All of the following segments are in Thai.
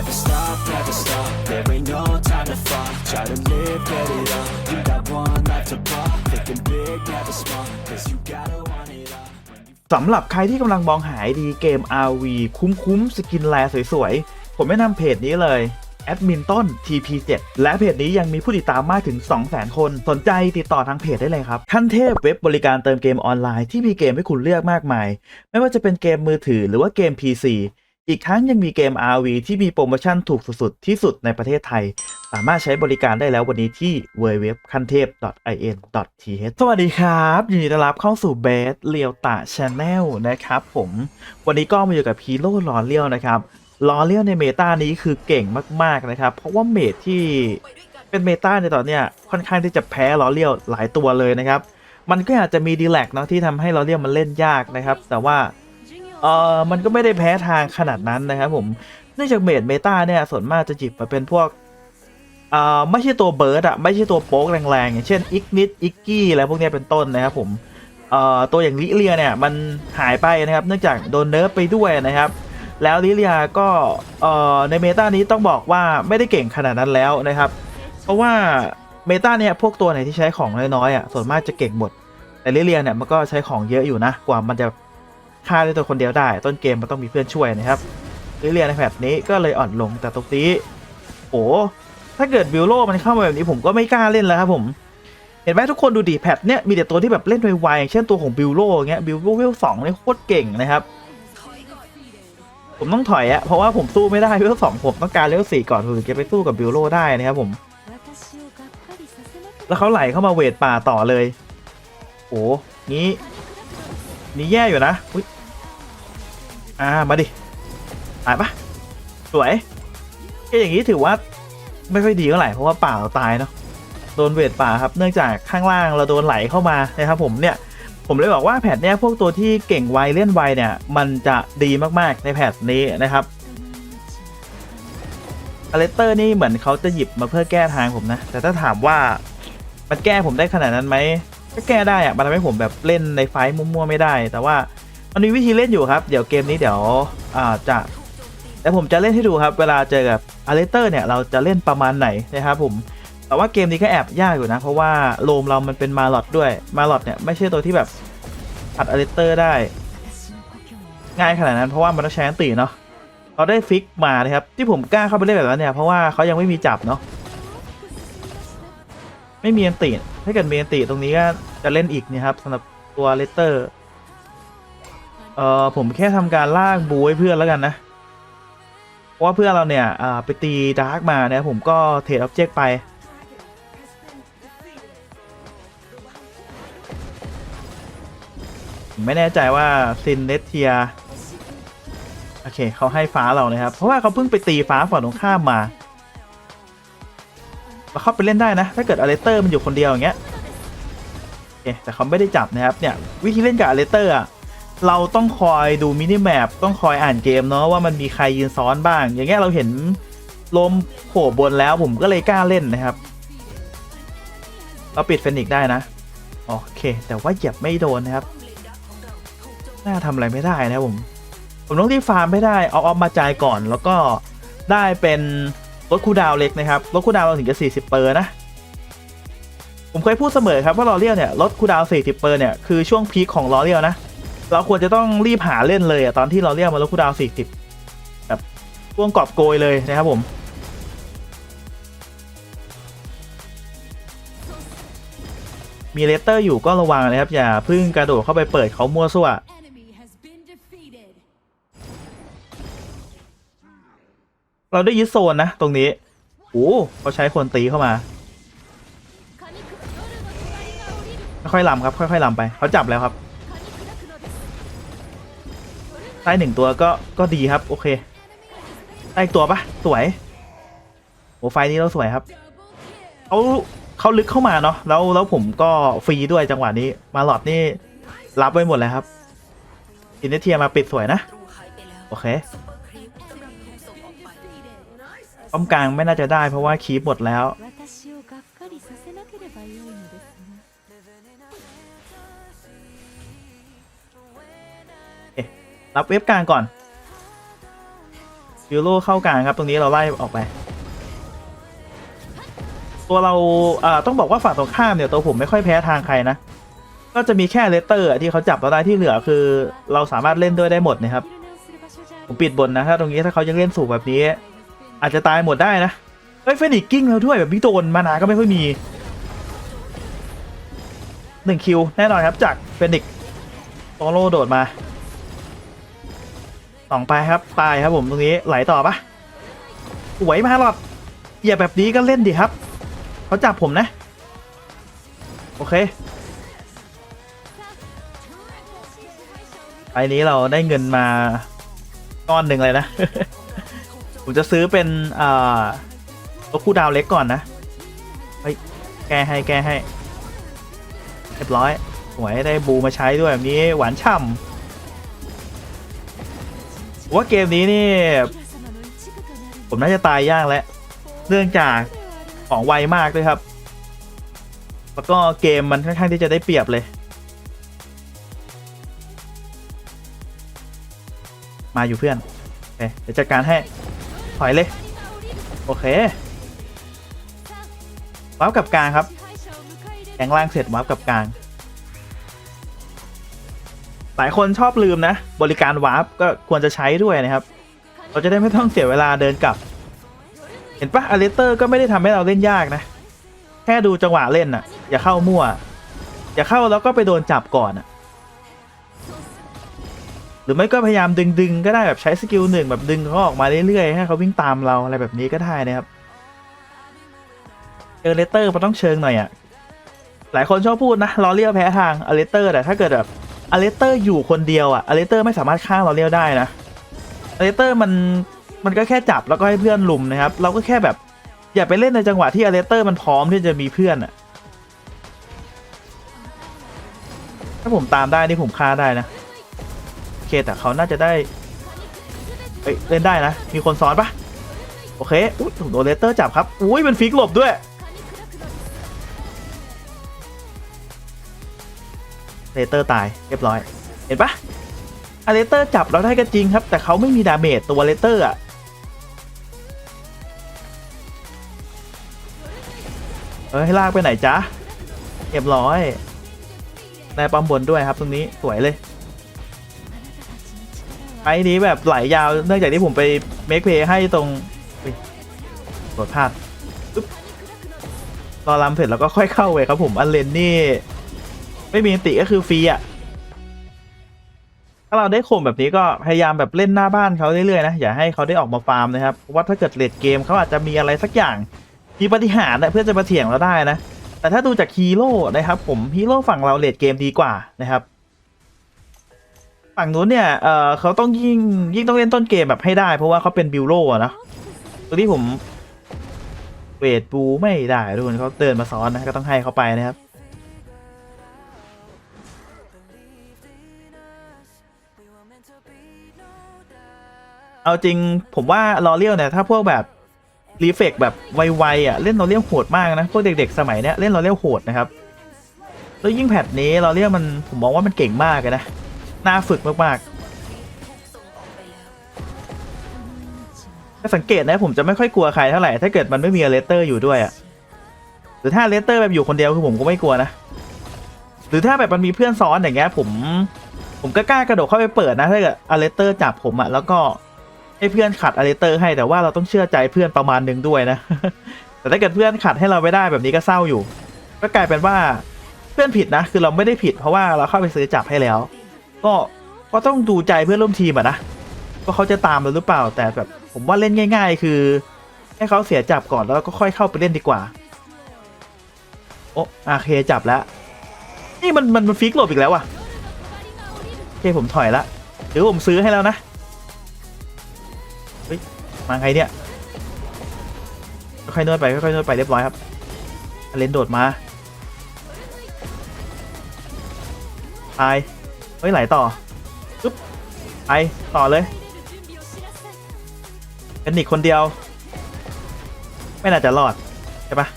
Never stop, never stop. There ain't no time to fall. Try to live, get it up. You got one life to pop. Thinking big, never small. Cause you gotta want it all. สำหรับใครที่กำลังมองหาไอดีเกม RV คุ้มๆ สกินแลสวยๆ ผมแนะนำเพจนี้เลยแอดมินต้น TP7 และเพจนี้ยังมีผู้ติดตามมากถึง 200,000 คน สนใจติดต่อทางเพจได้เลยครับ ขั้นเทพเว็บบริการเติมเกมออนไลน์ที่มีเกมให้คุณเลือกมากมาย ไม่ว่าจะเป็นเกมมือถือหรือว่าเกม PC อีกทั้งยังมีเกม RV ที่มีโปรโมชั่นถูกสุดๆที่สุดในประเทศไทย สามารถใช้บริการได้แล้ววันนี้ที่ www ขั้นเทพ in.th สวัสดีครับยินดีต้อนรับเข้าสู่เบสเลียวตะชาแนลนะครับผมวันนี้ก็มาอยู่กับฮีโร่ลอเลียวนะครับลอเลียวในเมตานี้คือเก่งมากๆนะครับ เพราะว่าเมทที่เป็นเมตาในตอนเนี้ยค่อนข้างที่จะแพ้ลอเลียวหลายตัวเลยนะครับ มันก็อาจจะมีดีแลกเนาะที่ทำให้ลอเลียวมันเล่นยากนะครับ แต่ว่า เออมันก็ไม่ได้แพ้ทางขนาดนั้นนะครับผมเนื่องจากเมดเมตาเนี่ยส่วนมากจะจิบมาเป็นพวกเอ่อไม่ใช่ตัวเบิร์ดอะไม่ใช่ตัวโป๊กแรงๆอย่างเช่นอิกนิดอิกกี้อะไรพวกนี้เป็นต้นนะครับผมเอ่อตัวอย่างลิเลียเนี่ยมันหายไปนะครับ เนื่องจากโดนเนิร์ฟไปด้วยนะครับ แล้วลิเลียก็เอ่อในเมตานี้ต้องบอกว่าไม่ได้เก่งขนาดนั้นแล้วนะครับ เพราะว่าเมตาเนี่ยพวกตัวไหนที่ใช้ของน้อยๆอะส่วนมากจะเก่งหมดแต่ลิเลียเนี่ยมันก็ใช้ของเยอะอยู่นะกว่ามันจะ ฆ่าได้ตัวคนเดียวได้ ต้นเกมมันต้องมีเพื่อนช่วยนะครับลิเลียในแพทนี้ก็เลยอ่อนลงแต่ตรงนี้โอ้ถ้าเกิดวิลโลมันเข้ามาแบบนี้ผมก็ไม่กล้าเล่นแล้วครับผม เห็นไหมทุกคนดูดิแพทเนี่ยมีแต่ตัวที่แบบเล่นไวๆอย่างเช่นตัวของบิลโลเงี้ยบิลโลเวลสองเนี่ยโคตรเก่งนะครับผมต้องถอยอะเพราะว่าผมสู้ไม่ได้เวลสองผมต้องการเลเวลสี่ก่อนถึงจะไปสู้กับบิลโลได้นะครับผม แล้วเขาไหลเข้ามาเวทป่าต่อเลย โอ้งี้ นี่แย่อยู่นะอุ๊ยอ่ามาดิตายปะสวยก็อย่างนี้ถือว่าไม่ค่อยดีเท่าไหร่เพราะว่าป่าเราตายเนาะโดนเวทป่าครับเนื่องจากข้างล่างเราโดนไหลเข้ามานะครับผมเนี่ยผมเลยบอกว่าแพทเนี้ยพวกตัวที่เก่งไวเล่นไวเนี่ย มันจะดีมากๆในแพทนี้นะครับอเลสเตอร์นี่เหมือนเขาจะหยิบมาเพื่อแก้ทางผมนะ แต่ถ้าถามว่ามันแก้ผมได้ขนาดนั้นไหม ก็แก้ได้อะมันทำให้ผมแบบเล่นในไฟมั่วๆไม่ได้ แต่ว่ามันมีวิธีเล่นอยู่ครับ เดี๋ยวเกมนี้เดี๋ยวอ่าจะแต่ผมจะเล่นให้ดูครับ เวลาเจอกับอเลสเตอร์เนี่ยเราจะเล่นประมาณไหนนะครับผม แต่ว่าเกมนี้ก็แอบยากอยู่นะ เพราะว่าโลมเรามันเป็นมาลอดด้วยมาลอดเนี่ยไม่ใช่ตัวที่แบบอัดอเลสเตอร์ได้ ง่ายขนาดนั้น เพราะว่ามันต้องใช้ตีเนาะเขาได้ฟิกมานะครับที่ผมกล้าเข้าไปเล่นแบบนั้นเนี่ยเพราะว่าเขายังไม่มีจับเนาะ ไม่มีอันตีถ้าเกิดมีอันตีตรงนี้ก็จะเล่นอีกนะครับสำหรับตัวเลสเตอร์ เอ่อผมแค่ทำการลากบูให้เพื่อนแล้วกันนะ เพราะว่าเพื่อนเราเนี่ยอ่าไปตีดาร์กมานะผมก็เทรดออบเจกต์ไปไม่แน่ใจว่าซินเนเทีย โอเคเขาให้ฟ้าเรานะครับ เพราะว่าเขาเพิ่งไปตีฟ้าฝั่งตรงข้ามมา เราเข้าไปเล่นได้นะ ถ้าเกิดอเลเตอร์มันอยู่คนเดียวอย่างเงี้ยโอเคแต่เขาไม่ได้จับนะครับเนี่ยวิธีเล่นกับอเลเตอร์อะเราต้องคอยดูมินิแมปต้องคอยอ่านเกมเนาะว่ามันมีใครยืนซ้อนบ้าง อย่างเงี้ยเราเห็นลมโผล่บนแล้วผมก็เลยกล้าเล่นนะครับ เราปิดเฟนิกซ์ได้นะ โอเค แต่ว่าเหยียบไม่โดนนะครับ น่าทำอะไรไม่ได้นะผม ผมต้องที่ฟาร์มไม่ได้เอาออฟมาจ่ายก่อนแล้วก็ได้เป็น ลดคูดาวเล็กนะครับลดคูดาวเราถึงจะ 40 เปอร์นะ ผมเคยพูดเสมอครับว่าลอเรียลเนี่ยลดคูดาว 40 เปอร์เนี่ยคือช่วงพีคของลอเรียลนะ เราควรจะต้องรีบหาเล่นเลยอะตอนที่ลอเรียลมาลดคูดาว 40 แบบช่วงกอบโกยเลยนะครับผมมีเลสเตอร์อยู่ก็ระวังนะครับ อย่าพิ่งกระโดดเข้าไปเปิดเขามั่วซั่ว เราได้ยึดโซนนะ ตรงนี้โอ้เขาใช้คนตีเข้ามา ค่อยๆลำครับ ค่อยๆลำไป เขาจับแล้วครับได้หนึ่งตัวก็ก็ดีครับ โอเคได้ตัวปะสวยโอ้ไฟนี้เราสวยครับเขาเขาลึกเข้ามาเนาะแล้วแล้วผมก็ฟรีด้วยจังหวะนี้มาหลอดนี่รับไว้หมดเลยครับอินเนเทียมาปิดสวยนะ โอเค ป้อมกลางไม่น่าจะได้เพราะว่าคีบหมดแล้ว รับเว็บกลางก่อนยูโรเข้ากลางครับ ตรงนี้เราไล่ออกไป ตัวเราต้องบอกว่าฝั่งตรงข้ามเนี่ยตัวผมไม่ค่อยแพ้ทางใครนะ ก็จะมีแค่เลตเตอร์ที่เขาจับเราได้ที่เหลือคือ เราสามารถเล่นด้วยได้หมดนะครับ ผมปิดบนนะถ้าตรงนี้ถ้าเขายังเล่นสูงแบบนี้ อาจจะตายหมดได้นะเฮ้ยเฟนิกกิ้งแล้วด้วยแบบพี่โดนมานาก็ไม่ค่อยมีหนึ่งคิวแน่นอนครับจากเฟนิกโตโร่โดดมาสองไปครับตายครับผมตรงนี้ไหลต่อปะสวยมาหลอดอย่าแบบนี้ก็เล่นดิครับเขาจับผมนะ โอเคไปนี้เราได้เงินมาก้อนหนึ่งเลยนะ ผมจะซื้อเป็นอ่าตัวคู่ดาวเล็กก่อนนะเฮ้ยแก้ให้แก้ให้เรียบร้อยสวยได้บูมาใช้ด้วยแบบนี้หวานฉ่ำว่าเกมนี้นี่ ผมน่าจะตายยากแล้วเนื่องจากของไวมากด้วยครับ แล้วก็เกมมันค่อนข้างที่จะได้เปรียบเลย มาอยู่เพื่อนเดี๋ยวจัดการให้ ถอยเลย โอเควับกับกลางครับแกงล่างเสร็จวับกับกลาง หลายคนชอบลืมนะ บริการวาร์ปก็ควรจะใช้ด้วยนะครับ เราจะได้ไม่ต้องเสียเวลาเดินกลับ เห็นปะอเลสเตอร์ก็ไม่ได้ทำให้เราเล่นยากนะ แค่ดูจังหวะเล่นน่ะ อย่าเข้ามั่ว อย่าเข้าแล้วก็ไปโดนจับก่อนอะ รือไม่ก็พยายามดึงดึงๆก็ได้แบบใช้สกิลหนึ่งแบบดึงเขาออกมาเรื่อยๆให้เขาวิ่งตามเราอะไรแบบนี้ก็ได้นะครับเจอเลสเตอร์มันต้องเชิงหน่อยอะหลายคนชอบพูดนะลอเลียวแพ้ทางอเลสเตอร์แต่ถ้าเกิดแบบอเลสเตอร์อยู่คนเดียวอะอเลสเตอร์ไม่สามารถฆ่าลอเลียวได้นะอเลสเตอร์มันมันก็แค่จับแล้วก็ให้เพื่อนลุมนะครับ เราก็แค่แบบอย่าไปเล่นในจังหวะที่อเลสเตอร์มันพร้อมที่จะมีเพื่อนอะถ้าผมตามได้นี่ผมฆ่าได้นะ เคแต่เขาน่าจะได้เอ้ยเล่นได้นะ มีคนซ้อนปะโอเคอุ้ยโดนเลสเตอร์จับครับ อุ้ยเป็นฟิกหลบด้วยเลสเตอร์ตายเรียบร้อย เห็นปะอเลสเตอร์จับเราได้ก็จริงครับ แต่เขาไม่มีดาเมจตัวเลสเตอร์อะเอ้ยลากไปไหนจ๊ะเรียบร้อยได้ปั๊มบนด้วยครับตรงนี้สวยเลย ไอ้นี้แบบไหลยาวเนื่องจากที่ผมไปเมคเพย์ให้ตรงอุ๊ยกดพลาดปึ๊บรอรำเสร็จแล้วก็ค่อยเข้าไปครับผมอันเลนนี่ ไม่มีติก็คือฟรีอะ ถ้าเราได้ข่มแบบนี้ก็พยายามแบบเล่นหน้าบ้านเขาเรื่อยๆนะอย่าให้เขาได้ออกมาฟาร์มนะครับเพราะว่าถ้าเกิดเลดเกมเขาอาจจะมีอะไรสักอย่างมีปฏิหารนะเพื่อจะมาเถียงเราได้นะ แต่ถ้าดูจากฮีโร่นะครับผมฮีโร่ฝั่งเราเลดเกมดีกว่านะครับ ฝั่งนู้นเนี่ย เออเขาต้องยิ่งยิ่งต้องเล่นต้นเกมแบบให้ได้ เพราะว่าเขาเป็นบิวโร่อะนะตัวที่ผมเวทบูไม่ได้ทุกคนเขาเตือนมาซ้อนนะก็ต้องให้เขาไปนะครับเอาจริงผมว่าลอเลียวเนี่ยถ้าพวกแบบรีเฟกแบบไวๆอะเล่นลอเลียวโหดมากนะพวกเด็กๆ สมัยเนี้ยเล่นลอเลียวโหดนะครับแล้วยิ่งแพทนี้ลอเลียวมันผมมองว่ามันเก่งมากเลยนะ น่าฝึกมากๆถ้าสังเกตนะผมจะไม่ค่อยกลัวใครเท่าไหร่ ถ้าเกิดมันไม่มีเลสเตอร์อยู่ด้วยอะหรือถ้าเลสเตอร์แบบอยู่คนเดียวคือผมก็ไม่กลัวนะ หรือถ้าแบบมันมีเพื่อนซ้อนอย่างเงี้ยผม ผมก็กล้ากระโดดเข้าไปเปิดนะถ้าเกิดอเลสเตอร์จับผมอะแล้วก็ให้เพื่อนขัดอเลสเตอร์ให้แต่ว่าเราต้องเชื่อใจเพื่อนประมาณนึงด้วยนะ แต่ถ้าเกิดเพื่อนขัดให้เราไม่ได้แบบนี้ก็เศร้าอยู่ ก็กลายเป็นว่าเพื่อนผิดนะ คือเราไม่ได้ผิดเพราะว่าเราเข้าไปซื้อจับให้แล้ว ก็ก็ต้องดูใจเพื่อนร่วมทีมอะนะว่าเขาจะตามเราหรือเปล่า แต่แบบผมว่าเล่นง่าย ๆ คือ ให้เขาเสียจับก่อนแล้วก็ค่อยเข้าไปเล่นดีกว่า โอ้อาเคจับแล้ว นี่มันมันมันฟิกหลบอีกแล้วอะโอเคผมถอยละหรือผมซื้อให้แล้วนะเฮ้ยมาไงเนี่ยค่อยๆนวดไปค่อยๆนวดไปเรียบร้อยครับอเลนโดดมาตาย เฮ้ยไหลต่อปึ๊บไปต่อเลยเป็นนิกคนเดียว ไม่น่าจะรอด ใช่ปะ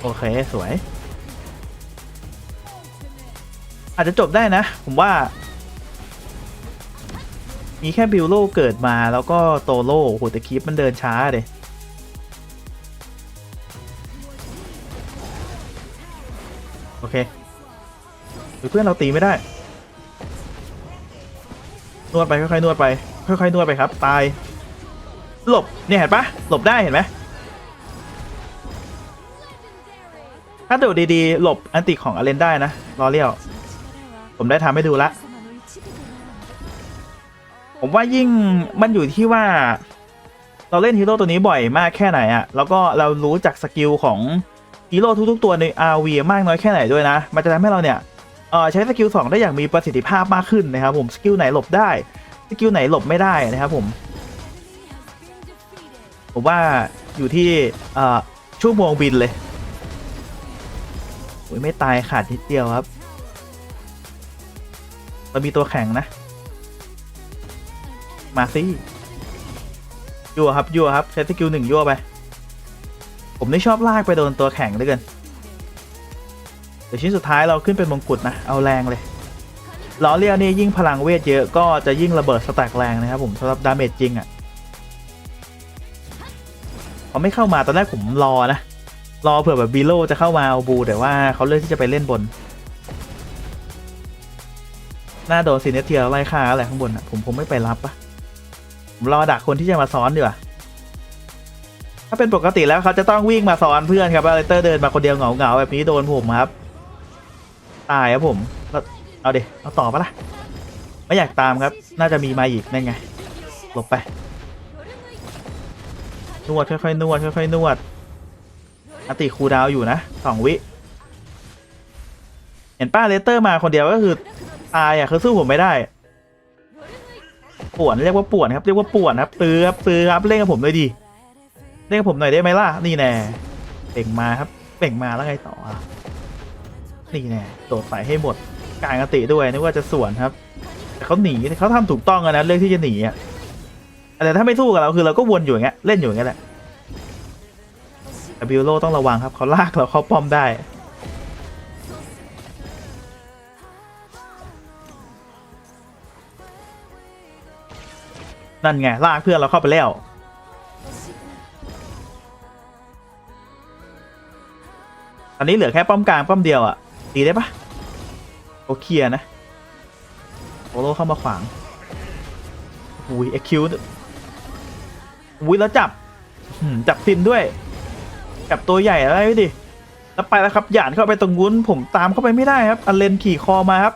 โอเค สวย อาจจะจบได้นะ ผมว่า มีแค่บิลโลเกิดมาแล้วก็โตโร่โหแต่คลิปมันเดินช้าเลย โอเคหรือเพื่อนเราตีไม่ได้ นวดไปค่อยๆนวดไป ค่อยๆนวดไปครับ ตาย หลบ เนี่ยเห็นปะหลบได้เห็นไหมถ้าดดดีๆ หลบอันติของอเลนได้นะรอเลี้ยว ผมได้ทำให้ดูละ ผมว่ายิ่งมันอยู่ที่ว่า เราเล่นฮีโร่ตัวนี้บ่อยมากแค่ไหนอะแล้วก็เรารู้จักสกิลของ ฮีโร่ทุกๆตัวใน RV มากน้อยแค่ไหนด้วยนะ มันจะทำให้เราเนี่ยใช้สกิล2ได้อย่างมีประสิทธิภาพมากขึ้นนะครับผมสกิลไหนหลบได้สกิลไหนหลบไม่ได้นะครับผมผมว่าอยู่ที่ชั่วโมงบินเลยโอ้ยไม่ตายขาดนิดเดียวครับเรามีตัวแข็งนะ มาสิยั่วครับยั่วครับใช้สกิลหนึ่งยั่วไป ผมไม่ชอบลากไปโดนตัวแข็งด้วยกันเดี๋ยวชิ้นสุดท้ายเราขึ้นเป็นมงกุฎนะ เอาแรงเลยล้อเลียวนี่ยิ่งพลังเวทเยอะก็จะยิ่งระเบิดสแต็กแรงนะครับผมสำหรับดาเมจจริงอะ่ะพอไม่เข้ามาตอนแรกผมรอนะ รอเผื่อแบบบีโลจะเข้ามาเอาบูแต่ว่าเขาเลือกที่จะไปเล่นบน หน้าโดนซีเนเทียไล่ฆ่าอะไรข้างบนอะผมคงไม่ไปรับปะผมรอดักคนที่จะมาซ้อนดีกว่า ถ้าเป็นปกติแล้วเขาจะต้องวิ่งมาซ้อนเพื่อนครับอเลเตอร์เดินมาคนเดียวเหงาๆแบบนี้โดนผมครับ ตายครับผม เอาเดี๋เอาต่อปะล่ะ ไม่อยากตามครับ น่าจะมีมาอีกนั่นไง หลบไป นวดค่อยๆนวดค่อยๆนวดอติคูลดาวอยู่นะสองวิ เห็นป้าเลเตอร์มาคนเดียวก็คือตายอะคือสู้ผมไม่ได้ป่วนเรียกว่าป่วนครับเรียกว่าป่วนครับตื้อครับตื้อครับเล่นกับผมเลยดี เล่นกับผมหน่อยได้ไหมล่ะ นี่แน่เป่งมาครับเป่งมาแล้วไงต่ออะนี่แน่โดดใส่ให้หมดกลางอติด้วยนึกว่าจะสวนครับแต่เขาหนีเขาทำถูกต้องอะนะเรื่องที่จะหนีอะแต่ถ้าไม่สู้กับเราคือเราก็วนอยู่อย่างเงี้ยเล่นอยู่อย่างเงี้ยแหละแต่บิวโลต้องระวังครับเขาลากเราเข้าป้อมได้นั่นไงลากเพื่อนเราเข้าไปแล้ว อนนี้เหลือแค่ป้อมกลางป้อมเดียวอะตีได้ปะโอเคียนะ โอโลเข้ามาขวางอุ้ยเอ็กคิวอุ้ยแล้วจับจับฟินด้วย จับตัวใหญ่อะได้ดิ แล้วไปแล้วครับ หยานเข้าไปตรงนู้น ผมตามเข้าไปไม่ได้ครับ อันเลนขี่คอมาครับ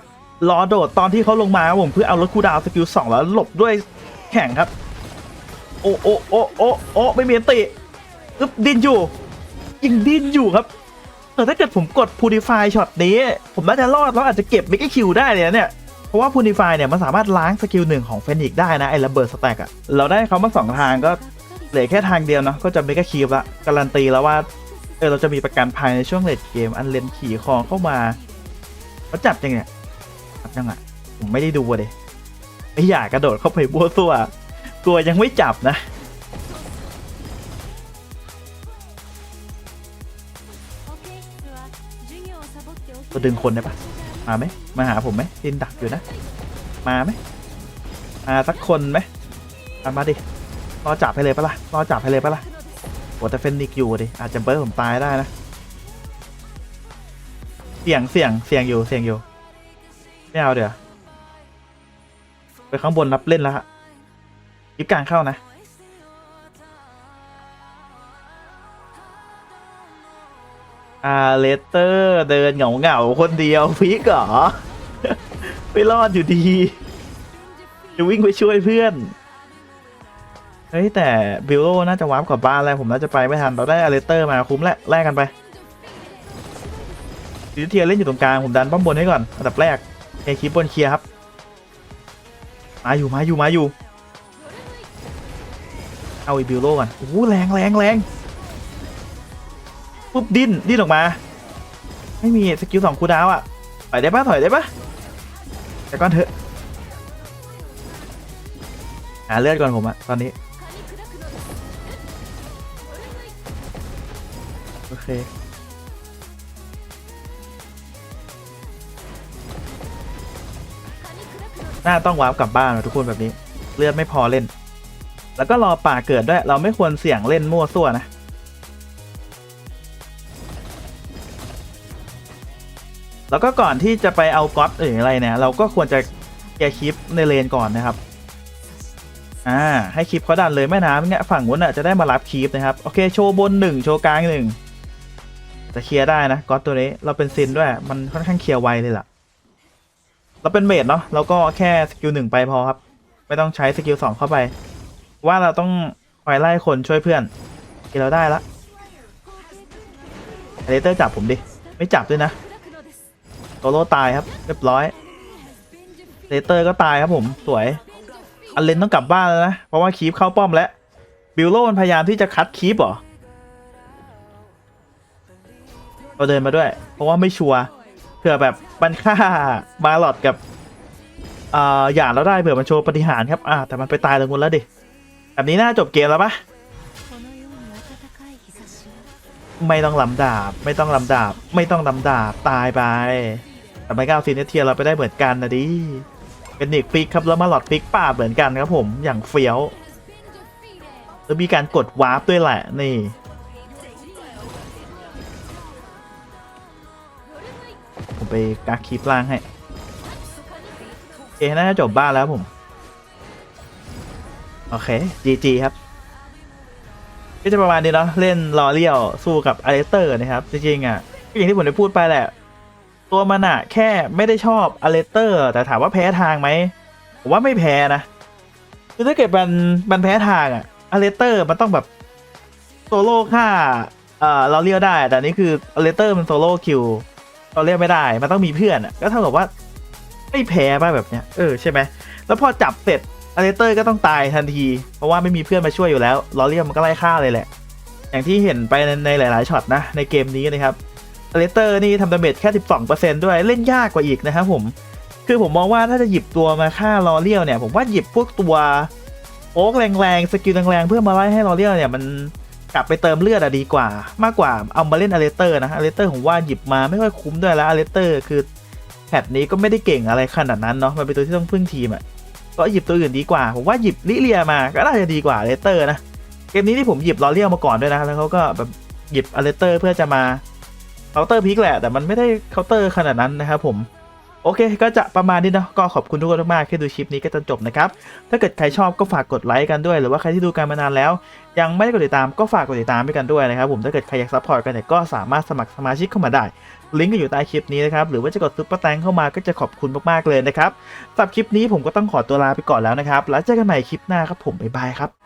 รอโดดตอนที่เขาลงมาผมเพื่อเอารถคูดาวสกิลสองแล้วหลบด้วยแข่งครับ โอ้โอ้โอ้โอ้โอ้ไม่มีติอึบดินอยู่ยิงดินอยู่ครับ แต่ถ้าเกิดผมกด Purify ช็อตนี้ ผมน่าจะรอดแล้วอาจจะเก็บมิกคิวได้เลยนะเนี่ย เพราะว่า Purify เนี่ยมันสามารถล้างสกิลหนึ่งของเฟนิกได้นะ ไอ้ระเบิดสแต็กอะเราได้เขามาสองทางก็เหลือแค่ทางเดียวเนาะก็จะมิกคิวละการันตีแล้วว่าเออเราจะมีประกันภัยในช่วงเลดเกมอันเลนขี่คองเข้ามาเขาจับยังไงจับยังอะผมไม่ได้ดูเลยไม่อยากกระโดดเข้าไปบัวตัวกลัวยังไม่จับนะ ก็ดึงคนได้ปะมาไหมมาหาผมไหมดินดักอยู่นะ มาไหมมาสักคนไหมมาดิรอจับให้เลยปะล่ะรอจับให้เลยปะล่ะโหแต่เฟนนิกอยู่ดิอาจจะเบิร์ดผมตายได้นะเสี่ยงเสี่ยงเสี่ยงอยู่เสี่ยงอยู่ไม่เอาเดี๋ยวไปข้างบนรับเล่นแล้วฮะยิบกลางเข้านะ อาเลสเตอร์เดินเหงาเหงาๆคนเดียวพีกเหรอ ไม่รอดอยู่ดีจะวิ่งไปช่วยเพื่อน เฮ้ย แต่บิลโลน่าจะวาร์ปกลับบ้านแล้วผมน่าจะไปไม่ทัน เราได้อาเลสเตอร์มาคุ้มแลกแลกกันไปดิเทียเล่นอยู่ตรงกลาง ผมดันป้อมบนให้ก่อน อันดับแรกเอคิปบนเคลียร์ครับ มาอยู่มาอยู่มาอยู่ เอาอีบิวโลก่อนโอ้โหแรงแรงแรง ปุ๊บดิ้นดิ้นออกมา ไม่มีสกิลสองคูดาวอะถอยได้ปะถอยได้ปะแต่ก่อนเถอะหาเลือดก่อนผมอะตอนนี้ โอเคน่าต้องวาร์ปกลับบ้านนะทุกคนแบบนี้ เลือดไม่พอเล่น แล้วก็รอป่าเกิดด้วย เราไม่ควรเสี่ยงเล่นมั่วซั่วนะ แล้วก็ก่อนที่จะไปเอาก๊อตหรืออะไรเนี่ย เราก็ควรจะแกร์คลิปในเลนก่อนนะครับ อ่า ให้คลิปเขาดันเลยแม่น้ำเนี่ยฝั่งนู้นอะจะได้มารับคลิปนะครับ โอเค โชว์บนหนึ่งโชว์กลางหนึ่งจะเคลียร์ได้นะก๊อตตัวนี้เราเป็นซินด้วย มันค่อนข้างเคลียร์ไวเลยล่ะ เราเป็นเมดเนาะเราก็แค่สกิลหนึ่งไปพอครับ ไม่ต้องใช้สกิลสองเข้าไป ว่าเราต้องคอยไล่คนช่วยเพื่อนเคเราได้ละเลเตอร์จับผมดิ ไม่จับด้วยนะ โลตายครับ เรียบร้อยเลเตอร์ก็ตายครับผมสวย อันเลนต้องกลับบ้านแล้วนะ เพราะว่าคีฟเข้าป้อมแล้ว บิลโลมันพยายามที่จะคัดคีฟเหรอเราเดินมาด้วย เพราะว่าไม่ชัวเผื่อแบบมันฆ่ามาหลอดกับอ่าหยาดแล้วได้เผื่อมันโชว์ปฏิหารครับอ่าแต่มันไปตายตรงนู้นแล้วดิแบบนี้น่าจบเกมแล้วปะไม่ต้องลำดาบ ไม่ต้องลำดาบ ไม่ต้องลำดาบตายไป แต่ไม่ก้าวซีเนเทียเราไปได้เหมือนกันนะดิเป็นนิกฟิกครับแล้วมาหลอดฟิกป่าเหมือนกันครับผมอย่างเฟี้ยวแล้วมีการกดวาร์ปด้วยแหละนี่ผมไปกักคลิปล่างให้โอน่าจะจบบ้านแล้วผม โอเค GG ครับ ก็จะประมาณนี้เนาะเล่นลอเลียวสู้กับอเลสเตอร์นะครับ จริงๆอะก็อย่างที่ผมได้พูดไปแหละ ตัวมันอะแค่ไม่ได้ชอบอเลสเตอร์ แต่ถามว่าแพ้ทางไหมผมว่าไม่แพ้นะคือถ้าเกิดมันมันแพ้ทางอะอเลสเตอร์มันต้องแบบโซโล่ฆ่าเอ่อลอเลียวได้ แต่นี่คืออเลสเตอร์มันโซโล่คิวลอเลียวไม่ได้ มันต้องมีเพื่อนอะก็เท่ากับว่าไม่แพ้ป่ะแบบเนี้ยเออใช่ไหมแล้วพอจับเสร็จอเลสเตอร์ก็ต้องตายทันที เพราะว่าไม่มีเพื่อนมาช่วยอยู่แล้วลอเรียมมันก็ไล่ฆ่าเลยแหละ อย่างที่เห็นไปในในหลาย ๆ ช็อตนะในเกมนี้นะครับ เลสเตอร์นี่ทำดาเมจแค่ 12%ด้วยเล่นยากกว่าอีกนะครับผม คือผมมองว่าถ้าจะหยิบตัวมาฆ่าลอเรียลเนี่ย ผมว่าหยิบพวกตัวโอ๊กแรงๆ สกิลแรงๆ เพื่อมาไล่ให้ลอเรียลเนี่ยมันกลับไปเติมเลือดอะดีกว่า มากกว่าเอามาเล่นอเลสเตอร์นะอเลสเตอร์ผมว่าหยิบมาไม่ค่อยคุ้มด้วยแล้วอเลสเตอร์คือแพทนี้ก็ไม่ได้เก่งอะไรขนาดนั้นเนาะมันเป็นตัวที่ต้องพึ่งทีมอะก็หยิบตัวอื่นดีกว่า ผมว่าหยิบลิเลียมาก็น่าจะดีกว่าเลเตอร์นะเกมนี้ที่ผมหยิบลอเรียลมาก่อนด้วยนะแล้วเขาก็แบบหยิบอเลเตอร์เพื่อจะมา เคาน์เตอร์พิกแหละ แต่มันไม่ได้เคาน์เตอร์ขนาดนั้นนะครับผมโอเค ก็จะประมาณนี้นะก็ขอบคุณทุกคนมากๆที่ดูคลิปนี้ก็จนจบนะครับ ถ้าเกิดใครชอบก็ฝากกดไลค์กันด้วย หรือว่าใครที่ดูกันมานานแล้ว ยังไม่ได้กดติดตามก็ฝากกดติดตามไปกันด้วยนะครับผมถ้าเกิดใครอยากซัพพอร์ตกันเนี่ยก็สามารถสมัครสมาชิกเข้ามาได้ ลิงก์ก็อยู่ใต้คลิปนี้นะครับหรือว่าจะกดซุปเปอร์แตงเข้ามาก็จะขอบคุณมากๆเลยนะครับสำหรับคลิปนี้ผมก็ต้องขอตัวลาไปก่อนแล้วนะครับแล้วเจอกันใหม่คลิปหน้าครับผมบ๊ายบายครับ